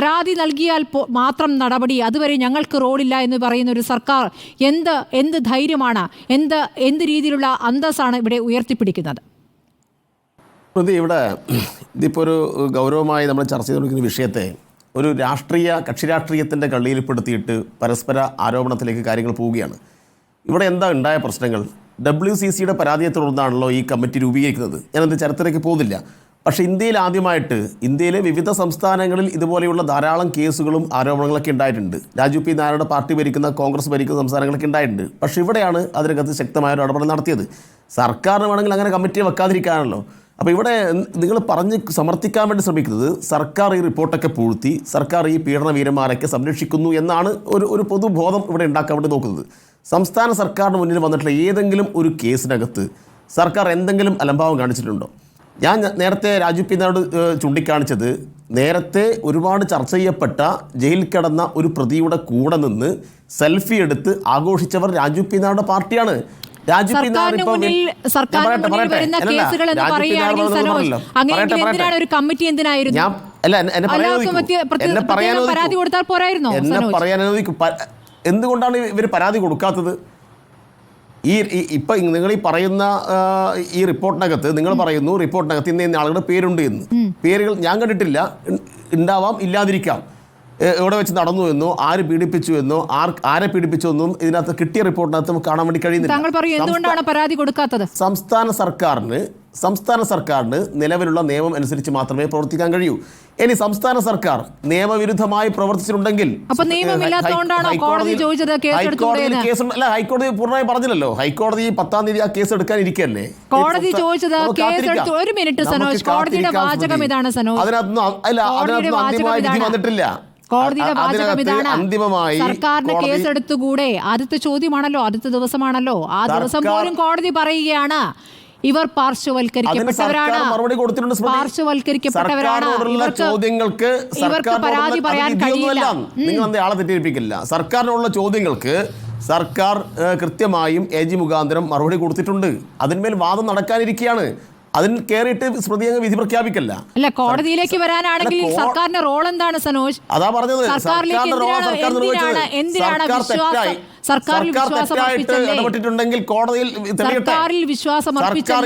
പരാതി നൽകിയാൽ മാത്രം നടപടി. അതുവരെ ഞങ്ങൾക്ക് റോഡില്ല എന്ന് പറയുന്ന ഒരു സർക്കാർ എന്ത് എന്ത് ധൈര്യമാണ് എന്ത് എന്ത് രീതിയിലുള്ള അന്തസ്സാണ് ഇവിടെ ഉയർത്തിപ്പിടിക്കുന്നത്? പ്രതി ഇവിടെ ഇതിപ്പോൾ ഒരു ഗൗരവമായി നമ്മൾ ചർച്ച ചെയ്തുകൊണ്ടിരിക്കുന്ന വിഷയത്തെ ഒരു രാഷ്ട്രീയ കക്ഷി രാഷ്ട്രീയത്തിന്റെ കള്ളിയിൽപ്പെടുത്തിയിട്ട് പരസ്പര ആരോപണത്തിലേക്ക് കാര്യങ്ങൾ പോവുകയാണ്. ഇവിടെ എന്താ ഉണ്ടായ പ്രശ്നങ്ങൾ? ഡബ്ല്യു സി സിയുടെ പരാതിയെ തുടർന്നാണല്ലോ ഈ കമ്മിറ്റി രൂപീകരിക്കുന്നത്. ഞാനത് ചരിത്രത്തിലേക്ക് പോകുന്നില്ല. പക്ഷേ ഇന്ത്യയിൽ ആദ്യമായിട്ട് ഇന്ത്യയിലെ വിവിധ സംസ്ഥാനങ്ങളിൽ ഇതുപോലെയുള്ള ധാരാളം കേസുകളും ആരോപണങ്ങളൊക്കെ ഉണ്ടായിട്ടുണ്ട്. രാജു പി നായരുടെ പാർട്ടി ഭരിക്കുന്ന കോൺഗ്രസ് ഭരിക്കുന്ന സംസ്ഥാനങ്ങളൊക്കെ ഉണ്ടായിട്ടുണ്ട്. പക്ഷേ ഇവിടെയാണ് അതിനകത്ത് ശക്തമായ ഒരു ഇടപെടൽ നടത്തിയത്. സർക്കാരിന് വേണമെങ്കിൽ അങ്ങനെ കമ്മിറ്റി വെക്കാതിരിക്കാനല്ലോ അപ്പോൾ ഇവിടെ നിങ്ങൾ പറഞ്ഞ് സമർത്ഥിക്കാൻ വേണ്ടി ശ്രമിക്കുന്നത് സർക്കാർ ഈ റിപ്പോർട്ടൊക്കെ പൂഴ്ത്തി സർക്കാർ ഈ പീഡന വീരന്മാരൊക്കെ സംരക്ഷിക്കുന്നു എന്നാണ് ഒരു ഒരു പൊതുബോധം ഇവിടെ ഉണ്ടാക്കാൻ വേണ്ടി നോക്കുന്നത്. സംസ്ഥാന സർക്കാരിന് മുന്നിൽ വന്നിട്ടുള്ള ഏതെങ്കിലും ഒരു കേസിനകത്ത് സർക്കാർ എന്തെങ്കിലും അലംഭാവം കാണിച്ചിട്ടുണ്ടോ? ഞാൻ നേരത്തെ രാജു പിന്നോട് ചൂണ്ടിക്കാണിച്ചത് നേരത്തെ ഒരുപാട് ചർച്ച ചെയ്യപ്പെട്ട ജയിലിൽ കിടന്ന ഒരു പ്രതിയുടെ കൂടെ നിന്ന് സെൽഫി എടുത്ത് ആഘോഷിച്ചവർ രാജു പിന്നാരുടെ പാർട്ടിയാണ്? സർക്കാരിന് മുന്നിൽ സർക്കാരിന് മുന്നിൽ വരുന്ന കേസുകൾ എന്ന് പറയുകയാണെങ്കിൽ അങ്ങനെയെങ്കിൽ എന്തിനാണ് ഒരു കമ്മിറ്റി എന്തിനായിരുന്നു? പരാതി കൊടുത്താൽ പോരായിരുന്നോ, എന്നെ? പറയാൻ എന്തുകൊണ്ടാണ് ഇവർ പരാതി കൊടുക്കാത്തത്? ഈ ഇപ്പൊ നിങ്ങൾ ഈ പറയുന്ന ഈ റിപ്പോർട്ടിനകത്ത് നിങ്ങൾ പറയുന്നു റിപ്പോർട്ടിനകത്ത് ഇന്ന ഇന്ന ആളുകളുടെ പേരുണ്ട് എന്ന്. പേരുകൾ ഞാൻ കണ്ടിട്ടില്ല. ഉണ്ടാവാം ഇല്ലാതിരിക്കാം. എവിടെ വെച്ച് നടന്നു എന്നോ ആര് പീഡിപ്പിച്ചു എന്നോ ആർ ആരെ പീഡിപ്പിച്ചു എന്നും ഇതിനകത്ത് കിട്ടിയ റിപ്പോർട്ടിനകത്ത് നമുക്ക് കാണാൻ വേണ്ടി കഴിയുന്നില്ല. സംസ്ഥാന സർക്കാരിന് സംസ്ഥാന സർക്കാരിന് നിലവിലുള്ള നിയമം അനുസരിച്ച് മാത്രമേ പ്രവർത്തിക്കാൻ കഴിയൂ. ഇനി സംസ്ഥാന സർക്കാർ നിയമവിരുദ്ധമായി പ്രവർത്തിച്ചിട്ടുണ്ടെങ്കിൽ ഹൈക്കോടതിയിൽ- കേസ് അല്ല ഹൈക്കോടതി പൂർണമായി പറഞ്ഞില്ലല്ലോ. ഹൈക്കോടതി പത്താം തീയതി ആ കേസ് എടുക്കാൻ ഇരിക്കല്ലേ? കോടതി ചോദിച്ചത്. ഒരു മിനിറ്റ് സനോജ്. കോടതിയുടെ വാചകം. ഇതാണ് സനോജ്. അതിനകത്തൊന്നും അല്ല അതിനകത്തൊന്നും അന്തിമമായ വിധി വന്നിട്ടില്ല. കോടതിയുടെ വാചകം ഇതാണ്. അന്തിമമായി സർക്കാരിന് കേസെടുത്തുകൂടെ ആദ്യത്തെ ചോദ്യമാണല്ലോ ആദ്യത്തെ ദിവസമാണല്ലോ. ആ ദിവസം പോലും കോടതി പറയുകയാണ്. ഇവർ പാർശ്വവൽക്കരിക്കപ്പെട്ടവരാണ്. മറുപടി കൊടുത്തിട്ടുണ്ട് സ്മൃതി. പാർശ്വവൽക്കരിക്കപ്പെട്ടവരാണ്. ചോദ്യങ്ങൾക്ക് ഇവർക്ക് സർക്കാരിനോടുള്ള- പരാതി പറയാൻ. കഴിയില്ല. നിങ്ങൾ ആളെ തെറ്റിദ്ധരിപ്പിക്കില്ല. സർക്കാരിനുള്ള ചോദ്യങ്ങൾക്ക് സർക്കാർ കൃത്യമായും എ ജി മുഖാന്തരം മറുപടി കൊടുത്തിട്ടുണ്ട്. അതിന്മേൽ വാദം നടക്കാനിരിക്കുകയാണ്. അതിൽ കയറിയിട്ട് സ്മൃതി അങ്ങ് വിധി പ്രഖ്യാപിക്കല്ല. അല്ല കോടതിയിലേക്ക് വരാനാണെങ്കിൽ സർക്കാരിന്റെ റോൾ എന്താണ് സനോജ്? അതാ പറഞ്ഞത്. സർക്കാരിലേക്ക് സർക്കാരിന്റെ റോൾ എന്തിനാണ്? സർക്കാർ നിർവഹിച്ചത്. സർക്കാർ തെറ്റായി സർക്കാരിൽ ഇടപെട്ടിട്ടുണ്ടെങ്കിൽ കോടതിയിൽ സർക്കാരിൽ വിശ്വാസം നടത്തിയെങ്കിൽ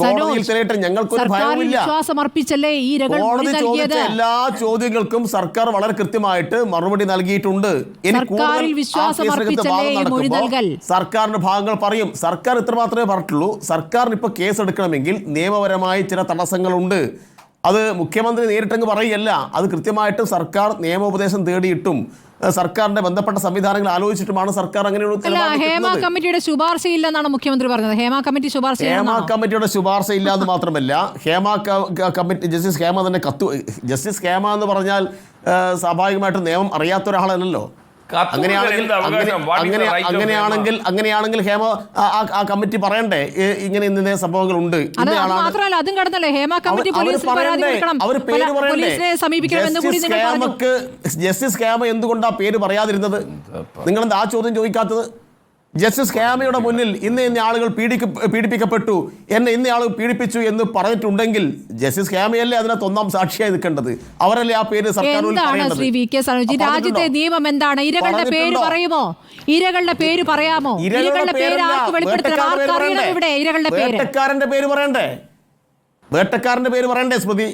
കോടതിയിൽ തെളിയട്ടെ? ഞങ്ങൾക്കൊരു സർക്കാരിൽ ഭയവുമില്ല. വിശ്വാസം അർപ്പിച്ചല്ലേ ഈ കോടതി ചോദിച്ച എല്ലാ ചോദ്യങ്ങൾക്കും സർക്കാർ വളരെ കൃത്യമായിട്ട് മറുപടി നൽകിയിട്ടുണ്ട്? സർക്കാരിന്റെ ഭാഗങ്ങൾ പറയും. സർക്കാർ ഇത്ര മാത്രമേ പറഞ്ഞിട്ടുള്ളൂ. സർക്കാരിന് ഇപ്പൊ കേസ് എടുക്കണമെങ്കിൽ നിയമപരമായി ചില തടസ്സങ്ങളുണ്ട്. അത് മുഖ്യമന്ത്രി നേരിട്ടങ്ങ് പറയുകയല്ല. അത് കൃത്യമായിട്ട് സർക്കാർ നിയമോപദേശം തേടിയിട്ടും സർക്കാരിന്റെ ബന്ധപ്പെട്ട സംവിധാനങ്ങൾ ആലോചിച്ചിട്ടുമാണ് സർക്കാർ അങ്ങനെയുള്ള ഹേമ കമ്മിറ്റിയുടെ കമ്മിറ്റിയുടെ ശുപാർശയില്ലെന്നാണ് മുഖ്യമന്ത്രി പറഞ്ഞത്. ഹേമ കമ്മിറ്റി ശുപാർശ ഹേമ? കമ്മിറ്റിയുടെ ശുപാർശ ഇല്ലാന്ന് മാത്രമല്ല ഹേമ കമ്മിറ്റി ജസ്റ്റിസ് ഹേമ തന്നെ കത്തു ജസ്റ്റിസ് ഹേമ എന്ന് പറഞ്ഞാൽ സ്വാഭാവികമായിട്ടും നിയമം അറിയാത്ത ഒരാളല്ലല്ലോ. അങ്ങനെയാണെങ്കിൽ അങ്ങനെയാണെങ്കിൽ അങ്ങനെയാണെങ്കിൽ ഹേമ ആ- കമ്മിറ്റി പറയണ്ടേ? ഇങ്ങനെ ഇന്ന സംഭവങ്ങൾ ഉണ്ട്. മാത്രമല്ല അതും കടന്നല്ലേ? ഹേമ കമ്മിറ്റി അവർ- അവർ പോലീസിൽ പരാതി പറയണ്ടേ? കൊടുക്കണം. അവർ പേര് പല- പോലീസിനെ സമീപിക്കണം കൂടി ജസ്റ്റിസ് നിങ്ങൾ പറഞ്ഞു. ജസ്റ്റിസ് ഹേമ എന്തുകൊണ്ടാ പേര് പറയാതിരുന്നത്? നിങ്ങൾ എന്താ ആ ചോദ്യം ചോദിക്കാത്തത്? ജസ്റ്റിസ് ഹേമയുടെ മുന്നിൽ ഇന്ന ഇന്ന ആളുകൾ പീഡിക്ക പീഡിപ്പിക്കപ്പെട്ടു. എന്നെ ഇന്ന ആൾ പീഡിപ്പിച്ചു എന്ന് പറഞ്ഞിട്ടുണ്ടെങ്കിൽ ജസ്റ്റിസ് ഹേമയല്ലേ അതിനകത്ത് ഒന്നാം സാക്ഷിയായി നിൽക്കേണ്ടത്? അവരല്ലേ ആ പേര് സർക്കാർ രാജ്യത്തെ നിയമം എന്താണ്? ഇരകളുടെ പേര് പറയുമോ? ഇരകളുടെ പേര് പറയാമോ? ഇരകളുടെ പേര് ആർക്ക് വെളിപ്പെടുത്തണം? ഇവിടെ ഇരകളുടെ പേര്? വേട്ടക്കാരന്റെ പേര് പറയണ്ടേ? വേട്ടക്കാരന്റെ പേര് പറയണ്ടേ സ്മൃതി?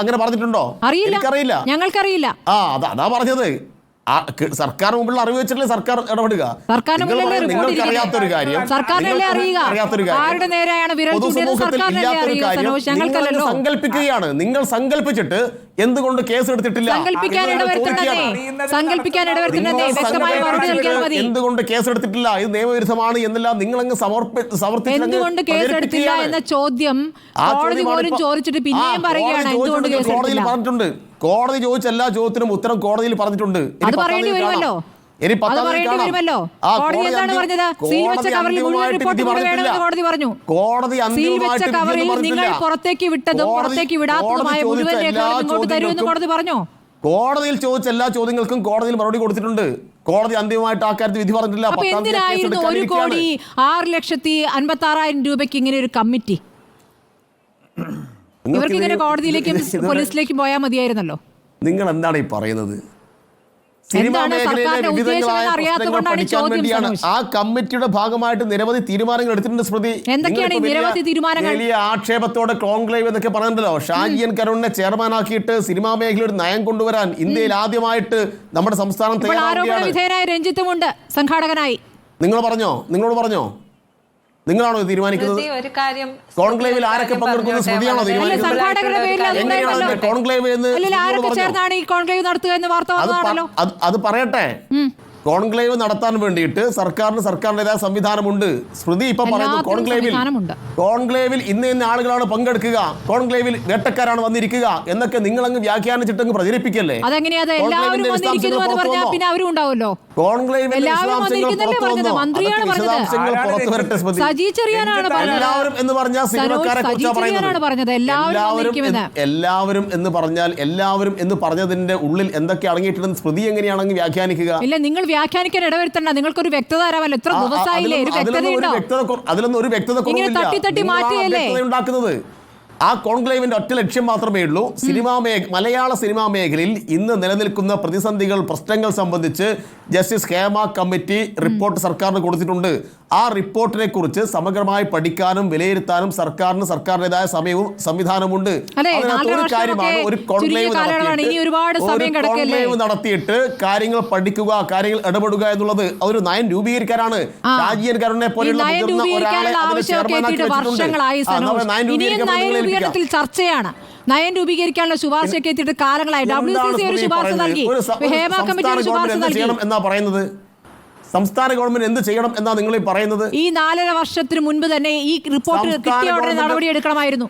അങ്ങനെ പറഞ്ഞിട്ടുണ്ടോ? അറിയില്ല. ഞങ്ങൾക്കറിയില്ല. ആ അതാ പറഞ്ഞത്. സർക്കാർ മുമ്പിലുള്ള അറിവ് വെച്ചിട്ടില്ല സർക്കാർ ഇടപെടുക. അറിയാത്തൊരു കാര്യം. അറിയാത്തൊരു പൊതുസമൂഹത്തിൽ ഇല്ലാത്തൊരു സങ്കല്പിക്കുകയാണ്. നിങ്ങൾ സങ്കല്പിച്ചിട്ട് എന്തുകൊണ്ട് കേസ് എടുത്തിട്ടില്ല? എന്തുകൊണ്ട് കേസ് എടുത്തിട്ടില്ല? ഇത് നിയമവിരുദ്ധമാണ് എന്നെല്ലാം നിങ്ങൾ അങ്ങ് എന്തുകൊണ്ട് കേസ് എടുത്തില്ല എന്ന ചോദ്യം കോടതി പോലും ചോദിച്ചിട്ട് പിന്നെയും പറയുകയാണ്. എന്തുകൊണ്ട് കോടതിയിൽ പറഞ്ഞിട്ടുണ്ട്. കോടതി ചോദിച്ച എല്ലാ ചോദ്യത്തിനും ഉത്തരം കോടതിയിൽ പറഞ്ഞിട്ടുണ്ട്. അത് പറയേണ്ടി വരുമല്ലോ. ഇനി കോടതി നിങ്ങൾ. പുറത്തേക്ക് വിട്ടതും പുറത്തേക്ക് വിടാത്തതുമായ മുഴുവൻ രേഖകളും ഇങ്ങോട്ട് തരുമെന്ന് കോടതി പറഞ്ഞു. കോടതിയിൽ ചോദിച്ച എല്ലാ ചോദ്യങ്ങൾക്കും കോടതിയിൽ മറുപടി കൊടുത്തിട്ടുണ്ട്. കോടതി അന്തിമമായിട്ട് ആ കാര്യത്തിൽ വിധി പറഞ്ഞിട്ടില്ല. എന്തിനായിരുന്നു ഒരു കോടി ആറ് ലക്ഷത്തി അൻപത്തി ആറായിരം രൂപയ്ക്ക് ഇങ്ങനെ ഒരു കമ്മിറ്റി? ഇവർക്ക് ഇങ്ങനെ കോടതിയിലേക്കും പോലീസിലേക്കും പോയാൽ മതിയായിരുന്നല്ലോ? നിങ്ങൾ എന്താണ് ഈ പറയുന്നത്. ആ കമ്മിറ്റിയുടെ ഭാഗമായിട്ട് നിരവധി തീരുമാനങ്ങൾ എടുത്തിട്ടുണ്ട് സ്മൃതി. വലിയ- ആക്ഷേപത്തോടെ കോൺക്ലേവ് എന്നൊക്കെ പറഞ്ഞല്ലോ ഷാജിയൻ കരുണിനെ ചെയർമാനാക്കിയിട്ട് സിനിമാ മേഖലയിൽ ഒരു നയം കൊണ്ടുവരാൻ ഇന്ത്യയിൽ ആദ്യമായിട്ട് നമ്മുടെ സംസ്ഥാനം തയ്യാറാവുകയാണ്. രഞ്ജിത്തുമുണ്ട് സംഘാടകനായി. നിങ്ങൾ പറഞ്ഞോ? നിങ്ങളോട് പറഞ്ഞോ? നിങ്ങളാണോ തീരുമാനിക്കുന്നത്? ഒരു കാര്യം കോൺക്ലേവിൽ ആരൊക്കെ പങ്കെടുക്കുന്ന? സ്മൃതിയാണോ തീരുമാനിക്കുന്നത്? കോൺക്ലേവ് എന്ന് ആരൊക്കെ ചേർന്നാണ് ഈ കോൺക്ലേവ് നടത്തുക വാർത്ത അത് പ- വന്നതാണല്ലോ അത് അത് പറയട്ടെ. കോൺക്ലേവ് നടത്താൻ വേണ്ടിയിട്ട് സർക്കാരിന് സർക്കാരിന്റെതായ സംവിധാനമുണ്ട്. സ്മൃതി ഇപ്പൊ പറയുന്നു കോൺക്ലേവിൽ കോൺക്ലേവിൽ ഇന്ന ഇന്ന ആളുകളാണ് പങ്കെടുക്കുക. കോൺക്ലേവിൽ വേട്ടക്കാരാണ് വന്നിരിക്കുക. എന്നൊക്കെ നിങ്ങൾ അങ്ങ് വ്യാഖ്യാനിച്ചിട്ടങ്ങ് പ്രചരിപ്പിക്കല്ലേ കോൺക്ലേവിൽ എല്ലാവരും വന്നിരിക്കുന്നു എന്ന് വിശദാംശങ്ങൾ പറഞ്ഞാൽ സിനിമക്കാരെ കുറിച്ചാണ് പറയുന്നത്. എല്ലാവരും എന്ന് എല്ലാവരും എന്ന് പറഞ്ഞാൽ എല്ലാവരും എന്ന് പറഞ്ഞതിന്റെ ഉള്ളിൽ എന്തൊക്കെ അടങ്ങിയിട്ടുണ്ടെന്ന് സ്മൃതി എങ്ങനെയാണെങ്കിൽ വ്യാഖ്യാനിക്കുക. ഇല്ല നിങ്ങൾ വ്യാഖ്യാനിക്കാൻ ഇടവരുത്തണ്ട. നിങ്ങൾക്കൊരു വ്യക്തത തരാമല്ലോ എത്ര ആ, ആ, ദിവസമായില്ലേ? ഒരു വ്യക്തത അതിലൊന്നും ഒരു വ്യക്തത കുറവില്ല. തട്ടി തട്ടി മാറ്റിയല്ലേ? ഉണ്ടാക്കുന്നത് ആ കോൺക്ലേവിന്റെ ഒറ്റ ലക്ഷ്യം മാത്രമേ ഉള്ളൂ. സിനിമാ മേ മലയാള സിനിമാ മേഖലയിൽ ഇന്ന് നിലനിൽക്കുന്ന പ്രതിസന്ധികൾ പ്രശ്നങ്ങൾ സംബന്ധിച്ച് ജസ്റ്റിസ് ഹേമ കമ്മിറ്റി റിപ്പോർട്ട് സർക്കാരിന് കൊടുത്തിട്ടുണ്ട്. ആ റിപ്പോർട്ടിനെ കുറിച്ച് സമഗ്രമായി പഠിക്കാനും വിലയിരുത്താനും സർക്കാരിന് സർക്കാരിന്റെതായ സമയവും സംവിധാനമുണ്ട് അതിനകത്ത് ഒരു കാര്യമാണ് ഒരു കോൺക്ലേവ്? കോൺക്ലേവ് നടത്തിയിട്ട് കാര്യങ്ങൾ പഠിക്കുക കാര്യങ്ങൾ ഇടപെടുക എന്നുള്ളത് ഒരു നയം രൂപീകരിക്കാനാണ്. ആ. കരുണനെ പോലെയുള്ള ഒരാളെ അതിന് ചെയർമാനാക്കി വെച്ചിട്ടുണ്ട്. നയം രൂപീകരിക്കാൻ രൂപീകരണത്തിൽ ചർച്ചയാണ്. നയം രൂപീകരിക്കാനുള്ള ശുപാർശയൊക്കെ എത്തിയിട്ട് കാലങ്ങളായി. ഡബ്ല്യു സി സി ഒരു ശുപാർശ നൽകി. ഹേമ കമ്മിറ്റി ഒരു ശുപാർശ നൽകി. എന്നാ പറയുന്നത്? സംസ്ഥാന ഗവൺമെന്റ് എന്ത് ചെയ്യണം എന്നാ നിങ്ങൾ ഈ പറയുന്നത്? ഈ നാലര വർഷത്തിന് മുൻപ് തന്നെ ഈ റിപ്പോർട്ട് കിട്ടിയ ഉടനെ നടപടി എടുക്കണമായിരുന്നു.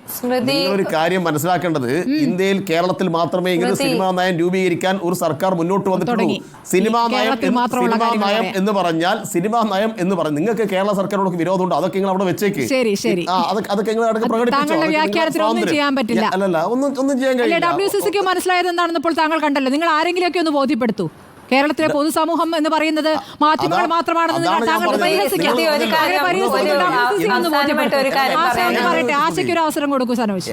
ഒരു കാര്യം മനസ്സിലാക്കേണ്ടത്. ഇന്ത്യയിൽ കേരളത്തിൽ മാത്രമേ ഇങ്ങനെ. സിനിമാ നയം രൂപീകരിക്കാൻ ഒരു സർക്കാർ മുന്നോട്ട് വന്നിട്ടുള്ളൂ. സിനിമാ നയം എന്ന് സിനിമാ നയം എന്ന് പറഞ്ഞാൽ സിനിമാ നയം എന്ന് പറഞ്ഞാൽ നിങ്ങൾക്ക് കേരള സർക്കാരിനോട് വിരോധമുണ്ട്? അതൊക്കെ നിങ്ങൾ അവിടെ വെച്ചേക്ക്. ശരി, ശരി. അതൊക്കെ നിങ്ങൾ അടക്കം പ്രകടിപ്പിച്ചോ. അല്ലല്ല ഒന്നും ഒന്നും ചെയ്യാൻ കഴിയില്ല. ഡബ്ല്യു സി സിക്ക് മനസ്സിലായത് എന്താണെന്ന് ഇപ്പോൾ താങ്കൾ കണ്ടല്ലോ. നിങ്ങൾ ആരെങ്കിലും ഒക്കെ ഒന്ന് ബോധ്യപ്പെടുത്തൂ. കേരളത്തിലെ പൊതുസമൂഹം എന്ന് പറയുന്നത് മാധ്യമങ്ങൾ മാത്രമാണെന്ന് ഞാൻ താങ്കൾ പരിഹസിക്കാം. ആശയ്ക്ക് ഒരു അവസരം കൊടുക്കൂ സനോജ്.